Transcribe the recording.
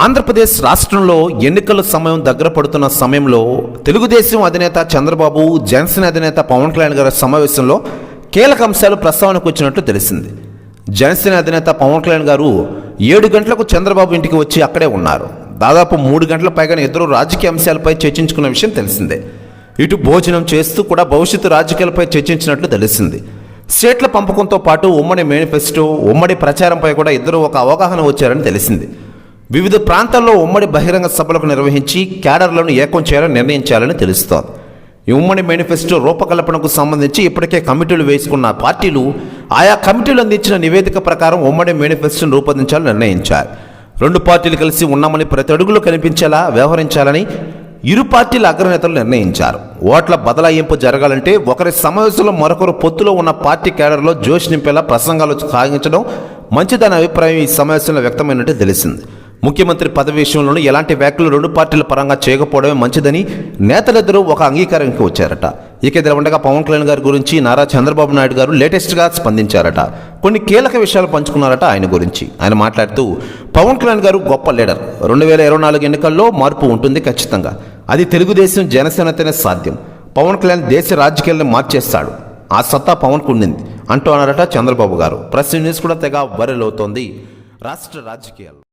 ఆంధ్రప్రదేశ్ రాష్ట్రంలో ఎన్నికల సమయం దగ్గర పడుతున్న సమయంలో తెలుగుదేశం అధినేత చంద్రబాబు జనసేన అధినేత పవన్ కళ్యాణ్ గారి సమావేశంలో కీలక అంశాలు ప్రస్తావనకు వచ్చినట్లు తెలిసింది. జనసేన అధినేత పవన్ కళ్యాణ్ గారు ఏడు గంటలకు చంద్రబాబు ఇంటికి వచ్చి అక్కడే ఉన్నారు. దాదాపు మూడు గంటల పైగా ఇద్దరు రాజకీయ అంశాలపై చర్చించుకున్న విషయం తెలిసిందే. ఇటు భోజనం చేస్తూ కూడా భవిష్యత్తు రాజకీయాలపై చర్చించినట్లు తెలిసింది. సీట్ల పంపకంతో పాటు ఉమ్మడి మేనిఫెస్టో ఉమ్మడి ప్రచారంపై కూడా ఇద్దరు ఒక అవగాహన వచ్చారని తెలిసింది. వివిధ ప్రాంతాల్లో ఉమ్మడి బహిరంగ సభలకు నిర్వహించి క్యాడర్లను ఏకం చేయాలని నిర్ణయించాలని తెలుస్తోంది. ఈ ఉమ్మడి మేనిఫెస్టో రూపకల్పనకు సంబంధించి ఇప్పటికే కమిటీలు వేసుకున్న పార్టీలు ఆయా కమిటీలు అందించిన నివేదిక ప్రకారం ఉమ్మడి మేనిఫెస్టోను రూపొందించాలని నిర్ణయించారు. రెండు పార్టీలు కలిసి ఉన్నామని ప్రతి అడుగులో కనిపించేలా వ్యవహరించాలని ఇరు పార్టీల అగ్రనేతలు నిర్ణయించారు. ఓట్ల బదలాయింపు జరగాలంటే ఒకరి సమావేశంలో మరొకరు పొత్తులో ఉన్న పార్టీ కేడర్లో జోష్ నింపేలా ప్రసంగాలు సాగించడం మంచిదనే అభిప్రాయం ఈ సమావేశంలో వ్యక్తమైనట్టు తెలిసింది. ముఖ్యమంత్రి పదవి విషయంలోనూ ఎలాంటి వ్యాఖ్యలు రెండు పార్టీల పరంగా చేయకపోవడమే మంచిదని నేతలిద్దరూ ఒక అంగీకారానికి వచ్చారట. ఇక ఇదిలా ఉండగా పవన్ కళ్యాణ్ గారి గురించి నారా చంద్రబాబు నాయుడు గారు లేటెస్ట్గా స్పందించారట. కొన్ని కీలక విషయాలు పంచుకున్నారట ఆయన గురించి. ఆయన మాట్లాడుతూ పవన్ కళ్యాణ్ గారు గొప్ప లీడర్. రెండు వేల ఇరవై నాలుగు ఎన్నికల్లో మార్పు ఉంటుంది ఖచ్చితంగా. అది తెలుగుదేశం జనసేనతోనే సాధ్యం. పవన్ కళ్యాణ్ దేశ రాజకీయాలను మార్చేస్తాడు. ఆ సత్తా పవన్కు ఉండింది అంటూ అన్నారట చంద్రబాబు గారు. ప్రెస్ న్యూస్ కూడా తెగ వైరల్ అవుతోంది. రాష్ట్ర రాజకీయాలు